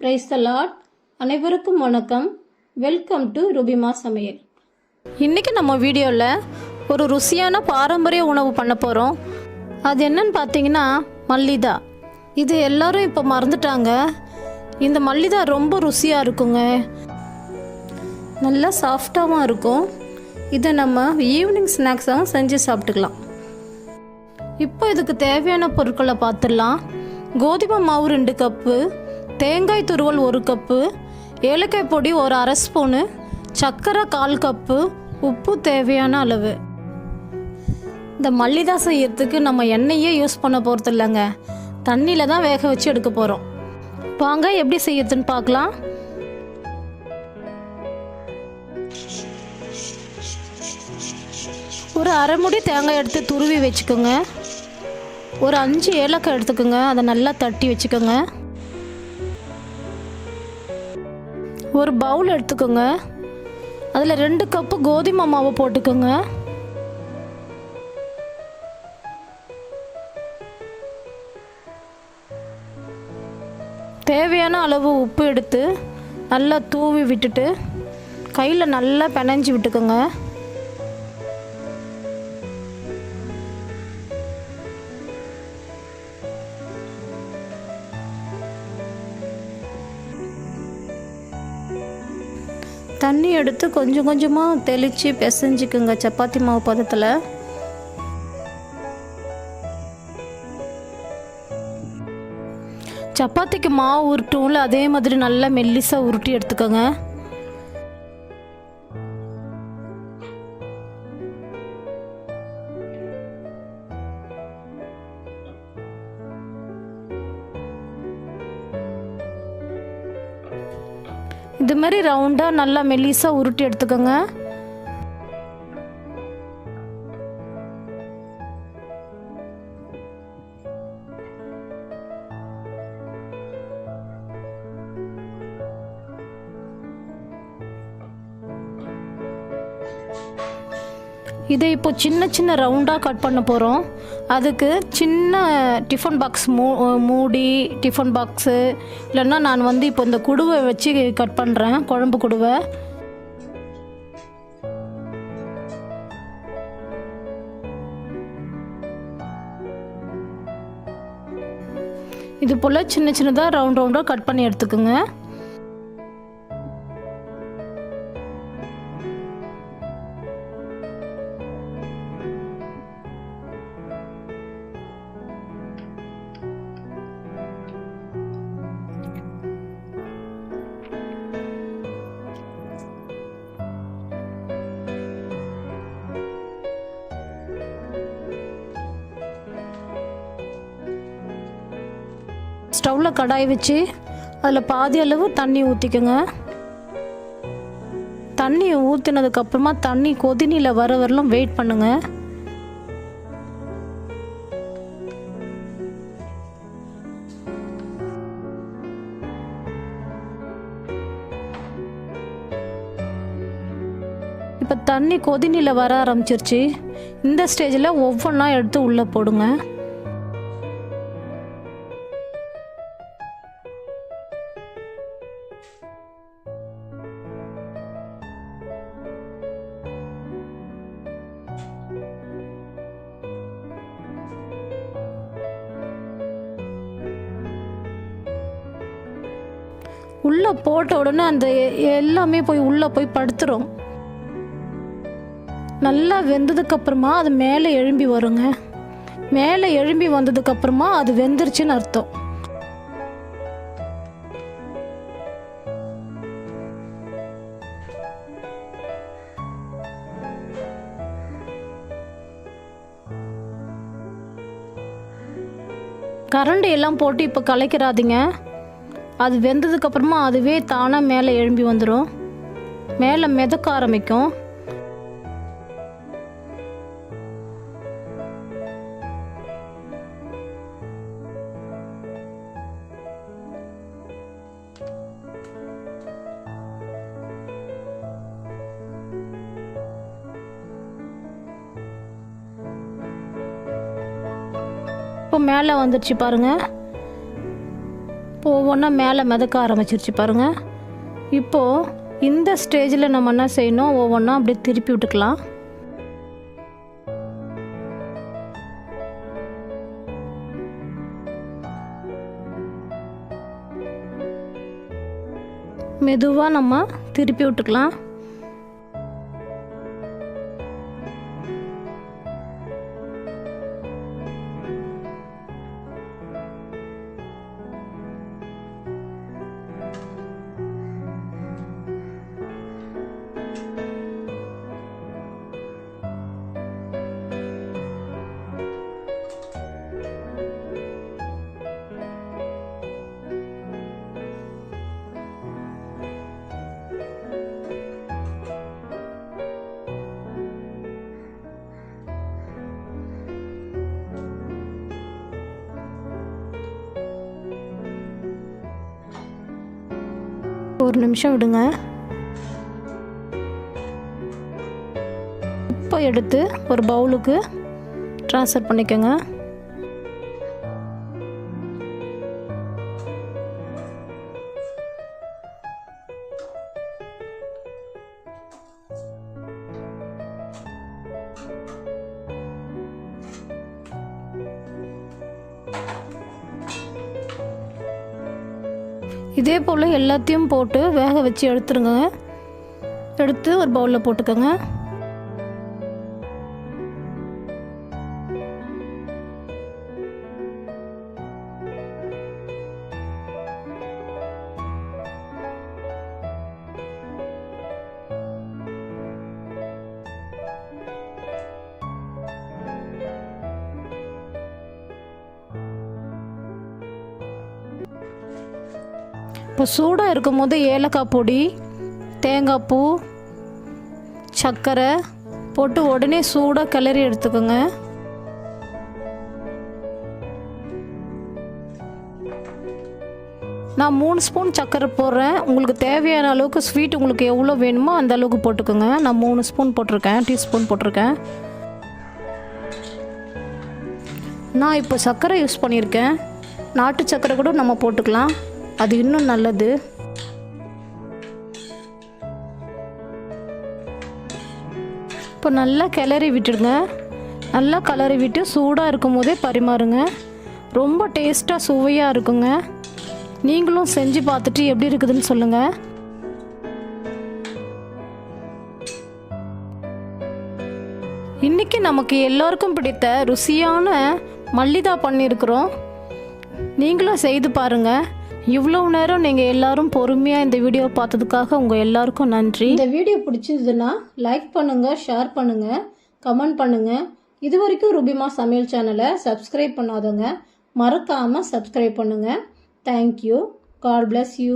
Praise the அனைவருக்கும் வணக்கம். Welcome to ருபிமா சமையல் இன்றைக்கி நம்ம வீடியோவில் ஒரு ருசியான பாரம்பரிய உணவு பண்ண போகிறோம் அது என்னன்னு பார்த்தீங்கன்னா மல்லிதா. இது எல்லாரும் இப்போ மறந்துட்டாங்க. இந்த மல்லிதா ரொம்ப ருசியாக இருக்குங்க. நல்லா சாஃப்டாகவும் இருக்கும். இதை நம்ம ஈவினிங் ஸ்நாக்ஸாகவும் செஞ்சு சாப்பிட்டுக்கலாம். இப்போ இதுக்கு தேவையான பொருட்களை பார்த்துடலாம். கோதுமை மாவு ரெண்டு கப்பு தேங்காய் துருவல் ஒரு கப்பு ஏலக்காய் பொடி ஒரு அரை ஸ்பூனு சர்க்கரை கால் கப்பு உப்பு தேவையான அளவு. இந்த மல்லிதா செய்யறதுக்கு நம்ம எண்ணெயே யூஸ் பண்ண போகிறது இல்லைங்க. தண்ணியில் தான் வேக வச்சு எடுக்க போகிறோம் வாங்க எப்படி செய்யறதுன்னு பார்க்கலாம். ஒரு அரை முடி தேங்காய் எடுத்து துருவி வச்சுக்கோங்க. ஒரு அஞ்சு ஏலக்காய் எடுத்துக்கோங்க. அதை நல்லா தட்டி வச்சுக்கோங்க. ஒரு பவுல் எடுத்துக்கோங்க. அதில் ரெண்டு கப்பு கோதுமை மாவு போட்டுக்கோங்க. தேவையான அளவு உப்பு எடுத்து நல்லா தூவி விட்டுட்டு கையில் நல்லா பிணைஞ்சு விட்டுக்கோங்க. தண்ணி எடுத்து கொஞ்சம் கொஞ்சமாக தெளித்து பிசைஞ்சிக்குங்க சப்பாத்தி மாவு பதத்தில். சப்பாத்திக்கு மாவு உருட்டும்ல அதே மாதிரி நல்லா மெல்லிசாக உருட்டி எடுத்துக்கோங்க. இது மாதிரி ரவுண்டாக நல்லா மெல்லிசாக உருட்டி எடுத்துக்கோங்க. இதை இப்போ சின்ன சின்ன ரவுண்டாக கட் பண்ண போகிறோம் அதுக்கு சின்ன டிஃபன் பாக்ஸ் மூ மூடி டிஃபன் பாக்ஸு இல்லைன்னா நான் வந்து இப்போ இந்த குடுவை வச்சு கட் பண்ணுறேன் குழம்பு குடுவை. இது போல் சின்ன சின்னதாக ரவுண்ட் ரவுண்டாக கட் பண்ணி எடுத்துக்கோங்க. ஸ்டவ்வில் கடாய் வச்சு அதில் பாதி அளவு தண்ணி ஊற்றிக்கோங்க தண்ணி ஊற்றினதுக்கப்புறமா தண்ணி கொதினியில் வர வரலாம் வெயிட் பண்ணுங்க. இப்போ தண்ணி கொதினியில் வர ஆரம்பிச்சிருச்சு. இந்த ஸ்டேஜில் ஒவ்வொன்றா எடுத்து உள்ளே போடுங்க. உள்ளே போட்ட உடனே அந்த எல்லாமே போய் உள்ளே போய் படுத்துரும். நல்லா வெந்ததுக்கப்புறமா அது மேலே எழும்பி வருங்க. மேலே எழும்பி வந்ததுக்கப்புறமா அது வெந்துருச்சுன்னு அர்த்தம். கரண்டி எல்லாம் போட்டு இப்போ கலைக்கிறாதீங்க. அது வெந்ததுக்கு அப்புறமா அதுவே தானாக மேலே எழும்பி வந்துடும் மேலே மிதக்க ஆரம்பிக்கும். இப்போ மேலே வந்துடுச்சு பாருங்க. ஒவ்வொன்றா மேலே மிதக்க ஆரம்பிச்சிருச்சு பாருங்கள் இப்போது இந்த ஸ்டேஜில் நம்ம என்ன செய்யணும்? ஒவ்வொன்றா அப்படியே திருப்பி விட்டுக்கலாம். மெதுவாக நம்ம திருப்பி விட்டுக்கலாம். ஒரு நிமிஷம் விடுங்க. இப்போ எடுத்து ஒரு பவுலுக்கு ட்ரான்ஸ்ஃபர் பண்ணிக்கோங்க. இதே போல் எல்லாத்தையும் போட்டு வேக வச்சு எடுத்துருங்க. எடுத்து ஒரு பவுலில் போட்டுக்கோங்க. இப்போ சூடாக இருக்கும் போது ஏலக்காய் பொடி தேங்காய் பூ சர்க்கரை போட்டு உடனே சூடாக கிளறி எடுத்துக்கோங்க. நான் மூணு ஸ்பூன் சர்க்கரை போடுறேன். உங்களுக்கு தேவையான அளவுக்கு ஸ்வீட் உங்களுக்கு எவ்வளோ வேணுமோ அந்த அளவுக்கு போட்டுக்கோங்க. நான் மூணு ஸ்பூன் போட்டிருக்கேன் டீஸ்பூன் போட்டிருக்கேன். நான் இப்போ சர்க்கரை யூஸ் பண்ணியிருக்கேன். நாட்டு சர்க்கரை கூட நம்ம போட்டுக்கலாம். அது இன்னும் நல்லது. இப்போ நல்லா கிளறி விட்டுடுங்க. நல்லா கிளறி விட்டு சூடாக இருக்கும் போதே பரிமாறுங்க. ரொம்ப டேஸ்ட்டாக சுவையாக இருக்குங்க. நீங்களும் செஞ்சு பார்த்துட்டு எப்படி இருக்குதுன்னு சொல்லுங்கள் இன்றைக்கி நமக்கு எல்லோருக்கும் பிடித்த ருசியான மல்லிதா பண்ணியிருக்கிறோம் நீங்களும் செய்து பாருங்கள் இவ்வளோ நேரம் நீங்கள் எல்லாரும் பொறுமையாக இந்த வீடியோ பார்த்ததுக்காக உங்கள் எல்லாருக்கும் நன்றி. இந்த வீடியோ பிடிச்சிருந்ததுன்னா லைக் பண்ணுங்கள் ஷேர் பண்ணுங்கள் கமெண்ட் பண்ணுங்கள் இது வரைக்கும் ருபிமா சமையல் சேனலை சப்ஸ்கிரைப் பண்ணாதவங்க மறக்காமல் சப்ஸ்கிரைப் பண்ணுங்கள் தேங்க்யூ காட் பிளஸ் யூ